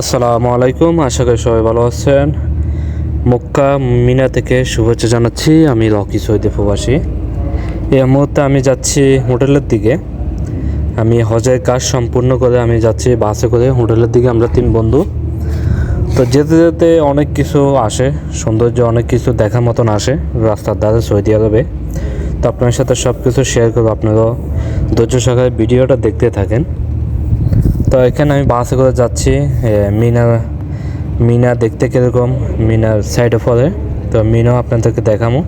আসসালামু আলাইকুম, আশা করি সবাই ভালো আছেন। মক্কা মিনা থেকে শুভেচ্ছা জানাচ্ছি, আমি লকি সৈদি প্রবাসী। এই মুহূর্তে আমি যাচ্ছি হোটেলের দিকে। আমি হজের কাজ সম্পূর্ণ করে আমি যাচ্ছি বাসে করে হোটেলের দিকে, আমরা তিন বন্ধু। তো যেতে যেতে অনেক কিছু আসে, সৌন্দর্য অনেক কিছু দেখার মতন আসে রাস্তার ধারে সৌদি আরবে। তো আপনার সাথে সব কিছু শেয়ার করব, আপনারাও ধৈর্য সহকারে ভিডিওটা দেখতে থাকেন। তো এখানে আমি বাসে করে যাচ্ছি মিনা মিনা দেখতে কীরকম, মিনার সাইডে পড়ে তো মিনাও আপনাদেরকে দেখামো।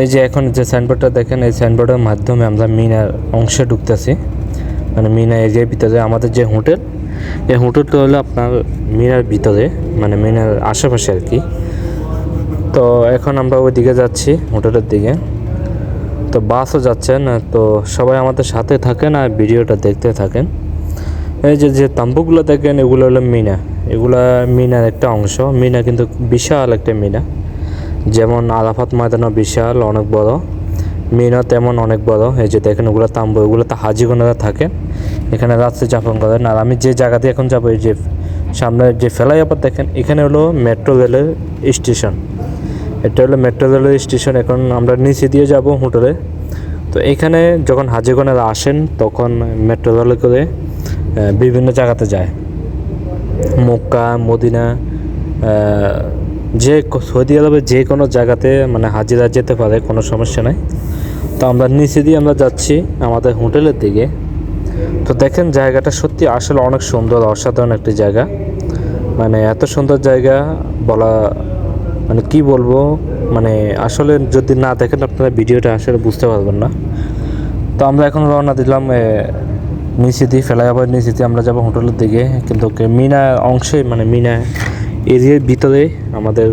এই যে এখন যে সাইনবোর্ডটা দেখেন, এই সাইনবোর্ডের মাধ্যমে আমরা মিনার অংশে ঢুকতেছি। মানে মিনা এরিয়ার ভিতরে, আমাদের যে হোটেল, এই হোটেলটা হলো আপনার মিনার ভিতরে মানে মিনার আশেপাশে আর কি। তো এখন আমরা ওই দিকে যাচ্ছি, হোটেলের দিকে। তো বাসও যাচ্ছেন তো সবাই আমাদের সাথে থাকেন আর ভিডিওটা দেখতে থাকেন। এই যে যে তাম্বুগুলো দেখেন, এগুলো হলো মিনা। এগুলা মিনার একটা অংশ। মিনা কিন্তু বিশাল একটা মিনা। যেমন আরাফাত ময়দানও বিশাল, অনেক বড়। মিনা তেমন অনেক বড়। এই যে দেখেন, ওগুলো তাম্বু এগুলো তো হাজিগোনারা থাকেন। এখানে রাত্রে যাপন করেন। আর আমি যে জায়গাতে এখন যাব, এই যে সামনে যে ফেলাইয়াপাত দেখেন, এখানে হলো মেট্রো রেলের স্টেশন। এটা হলো মেট্রো রেলের স্টেশন। এখন আমরা নিচে দিয়ে যাব হোটেলে। তো এখানে যখন হাজিগোনারা আসেন, তখন মেট্রো রেলে করে বিভিন্ন জায়গাতে যায়। মক্কা, মদিনা যে সৌদি আরবে যে কোনো জায়গাতে মানে হাজিরা যেতে পারে, কোনো সমস্যা নাই। তো আমরা নিচে দিয়ে আমরা যাচ্ছি আমাদের হোটেলের দিকে। তো দেখেন জায়গাটা সত্যি আসলে অনেক সুন্দর, অসাধারণ একটি জায়গা। মানে এত সুন্দর জায়গা বলা মানে কি বলব মানে আসলে যদি না দেখেন আপনারা ভিডিওটা আসলে বুঝতে পারবেন না। তো আমরা এখন রওনা দিলাম নিচে দিয়ে ফেলাইয়াবার নিচে দিয়ে আমরা যাব হোটেলের দিকে। কিন্তু মিনা অংশে মানে মিনা এরিয়ার ভিতরে আমাদের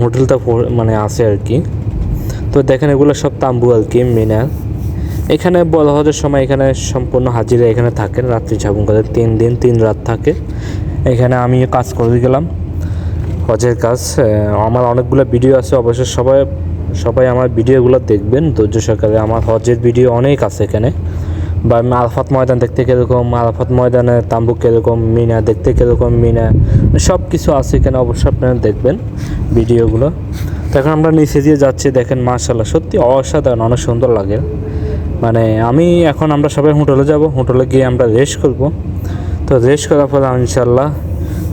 হোটেলটা মানে আছে আর কি। তো দেখেন এগুলো সব তাম্বু আর কি মিনার এখানে বড় হজের সময় এখানে সম্পূর্ণ হাজিরা এখানে থাকেন রাত্রি যাপন করে তিন দিন, তিন রাত থাকে। এখানে আমি কাজ করে গেলাম, হজের কাজ। আমার অনেকগুলো ভিডিও আছে অবশ্যই সবাই সবাই আমার ভিডিওগুলো দেখবেন। ধৈর্য সহকারে আমার হজের ভিডিও অনেক আছে এখানে। বা আমি আরাফাত ময়দান দেখতে কীরকম আরাফাত ময়দানে তাম্বুক কীরকম, মিনা দেখতে কীরকম, মিনা সব কিছু আছে এখানে, অবশ্যই আপনারা দেখবেন ভিডিওগুলো। তো এখন আমরা নিচে দিয়ে যাচ্ছি, দেখেন মার্শাল্লাহ সত্যি অসাধারণ, অনেক সুন্দর লাগে। মানে আমি এখন আমরা সবাই হোটেলে যাব, হোটেলে গিয়ে আমরা রেস্ট করব। তো রেস্ট করার পরে ইনশাল্লাহ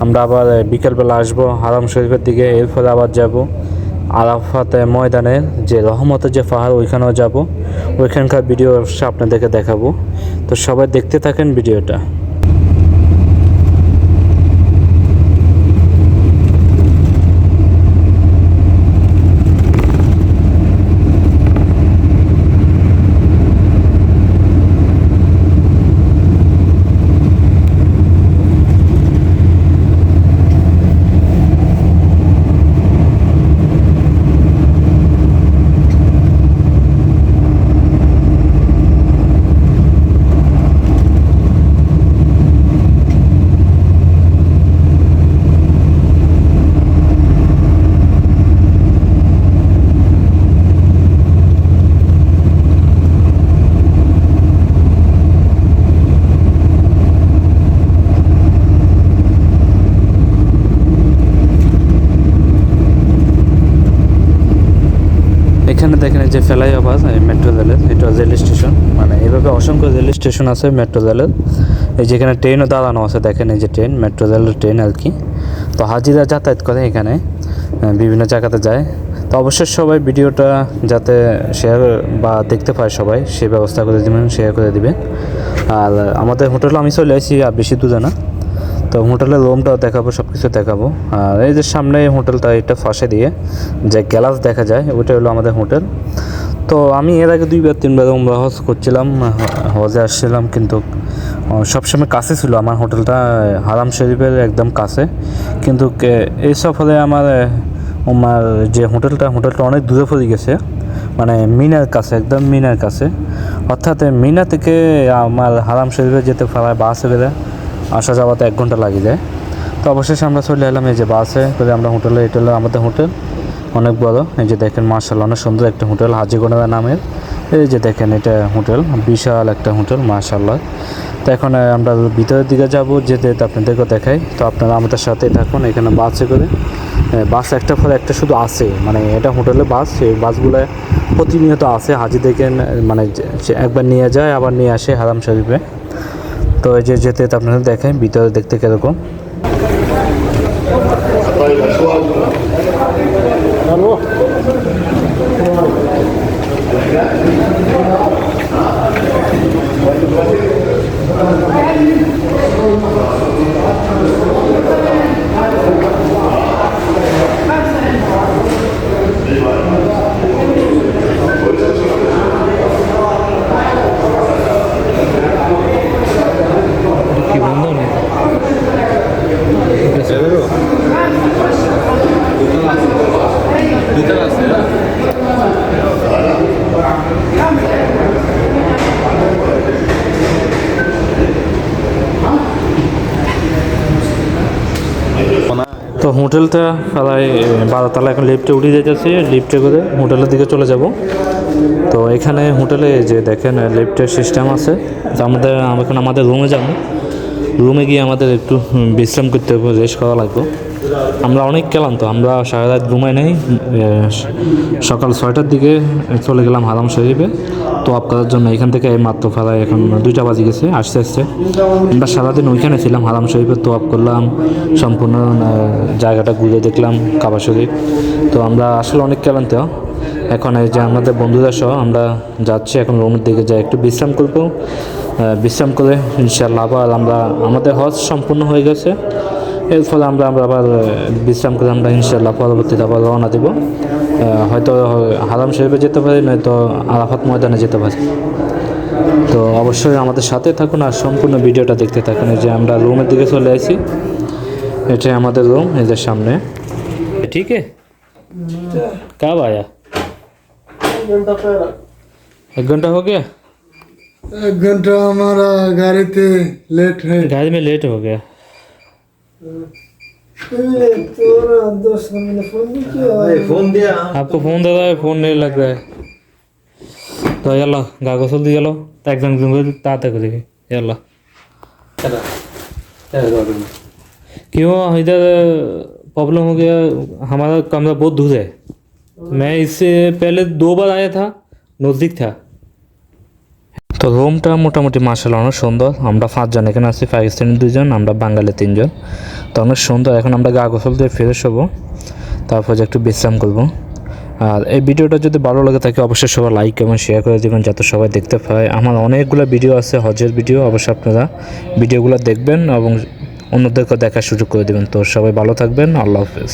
আমরা আবার বিকেলবেলা আসব হারাম শরীফের দিকে, এরপরে আবার যাব। আরাফাতে ময়দানে যে রহমতের যে পাহাড়, ওইখানেও যাব। ওইখানকার ভিডিও আপনাদেরকে দেখাবো। তো সবাই দেখতে থাকেন ভিডিওটা এখানে দেখেন যে ফেলাই আবাস মেট্রো রেলের এটা রেল স্টেশন মানে এইভাবে অসংখ্য রেল স্টেশন আছে মেট্রো রেলের এই যেখানে ট্রেনও দাঁড়ানো আছে, দেখেন এই যে ট্রেন মেট্রো রেলের ট্রেন আর কি। তো হাজিরা যাতায়াত করে এখানে বিভিন্ন জায়গাতে যায়। তো অবশ্যই সবাই ভিডিওটা যাতে শেয়ার বা দেখতে পায় সবাই, সে ব্যবস্থা করে দেবেন শেয়ার করে দিবেন। আর আমাদের হোটেলে আমি চলে আসি, আর বেশি দূরে না। তো হোটেলের রুমটাও দেখাবো সব কিছু দেখাবো। আর এই যে সামনে হোটেলটা, এটা ফাঁসে দিয়ে যে গ্যালাস দেখা যায়, ওইটা হলো আমাদের হোটেল। তো আমি এর আগে দুইবার, তিনবার উমরা হজ করছিলাম হজে আসছিলাম, কিন্তু সবসময় কাছে ছিল আমার হোটেলটা, হারাম শরীফের একদম কাছে। কিন্তু এই সফরে আমার আমার যে হোটেলটা হোটেলটা অনেক দূরে পড়ে গেছে। মানে মিনার কাছে, একদম মিনার কাছে। অর্থাৎ মিনা থেকে আমার হারাম শরীফে যেতে প্রায় বাসে বেড়ে আসা যাওয়াতে এক ঘণ্টা লাগে যায়। তো অবশেষে আমরা চলে এলাম এই যে বাসে করে আমরা হোটেলে, এটা হলো আমাদের হোটেল। অনেক বড়, এই যে দেখেন মার্শাল অনেক সুন্দর একটা হোটেল, হাজিগোনা নামের। এই যে দেখেন এটা হোটেল, বিশাল একটা হোটেল মাশাল্লাহ তো এখন আমরা ভিতরের দিকে যাব যেতে আপনাদেরকে দেখাই, তো আপনারা আমাদের সাথে থাকুন, এখানে বাসে করে। বাস একটা পরে একটা শুধু আসে মানে এটা হোটেলে বাস সেই বাসগুলো প্রতিনিয়ত আসে হাজি দেখেন মানে একবার নিয়ে যায়, আবার নিয়ে আসে হারাম শরীফে তো এই যে যেতে আপনাদের দেখেন ভিতরে দেখতে কীরকম কি বন্ধ নেই তো হোটেলটা প্রায় বারোতলা এখন লিফটে উঠে যেতেছি। লিফ্টে করে হোটেলের দিকে চলে যাব। তো এখানে হোটেলে যে দেখেন লিফটের সিস্টেম আছে। তো আমাদের এখন আমাদের রুমে যাব। রুমে গিয়ে আমাদের একটু বিশ্রাম করতে হবে রেস্ট করা লাগবে। আমরা অনেক ক্লান্ত, আমরা সারা রাত ঘুমাই নেই সকাল ছয়টার দিকে চলে গেলাম হারাম শরীফে। তো আপ করার জন্য এখান থেকে মাত্র ফেলায় এখন দুইটা বাজে গেছে আসতে আসতে আমরা সারাদিন ওইখানে ছিলাম হারাম শরীফে তো আপ করলাম, সম্পূর্ণ জায়গাটা ঘুরে দেখলাম কাবা শরীফ। তো আমরা আসলে অনেক ক্লান্ত। এখন এই যে আমাদের বন্ধুরা সহ আমরা যাচ্ছি, এখন রুমের দিকে যাই, একটু বিশ্রাম করব। বিশ্রাম করে ইনশাল্লাহ আবার আমরা, আমাদের হজ সম্পূর্ণ হয়ে গেছে। এর ফলে আমরা আমরা আবার আহ, বিশ্রাম করে আমরা ইনশাল্লাহ পরবর্তীতে আবার রওনা দেব আহ, হয়তো হারাম শরীফে যেতে পারি নয়তো আরাফাত ময়দানে যেতে পারি তো অবশ্যই আমাদের সাথে থাকুন আর সম্পূর্ণ ভিডিওটা দেখতে থাকুন এই যে আমরা রুমের দিকে চলে আসি এটা আমাদের রুম এদের সামনে ঠিক আছে कब आया एक घंटा हो गया एक घंटा हमारा गाड़ी थे लेट है गाड़ी में लेट हो गया फोन दिया आपको फोन दे रहा है फोन नहीं लग रहा है तो यल्ला गा गोसल दी चलो तो एग्जाम दूंगा ताते करेगी यल्ला क्यों इधर प्रॉब्लम हो गया हमारा कमरा बहुत दूर है मैं इससे पहले दो बार आया था नज़दीक था তো রুমটা মোটামুটি মার্শাল অনেক সুন্দর। আমরা পাঁচজন, এখানে আছি পাকিস্তানি দুজন আমরা বাঙালি তিনজন। তো অনেক সুন্দর, এখন আমরা গা গোসল দিয়ে ফ্রেশ হব। তারপর একটু বিশ্রাম করব। আর এই ভিডিওটা যদি ভালো লাগে থাকে, অবশ্যই সবাই লাইক এবং শেয়ার করে দেবেন, যাতে সবাই দেখতে পায়। আমার অনেকগুলো ভিডিও আছে, হজের ভিডিও অবশ্যই আপনারা ভিডিওগুলো দেখবেন এবং অন্যদেরকে দেখার সুযোগ করে দেবেন। তো সবাই ভালো থাকবেন, আল্লাহ হাফেজ।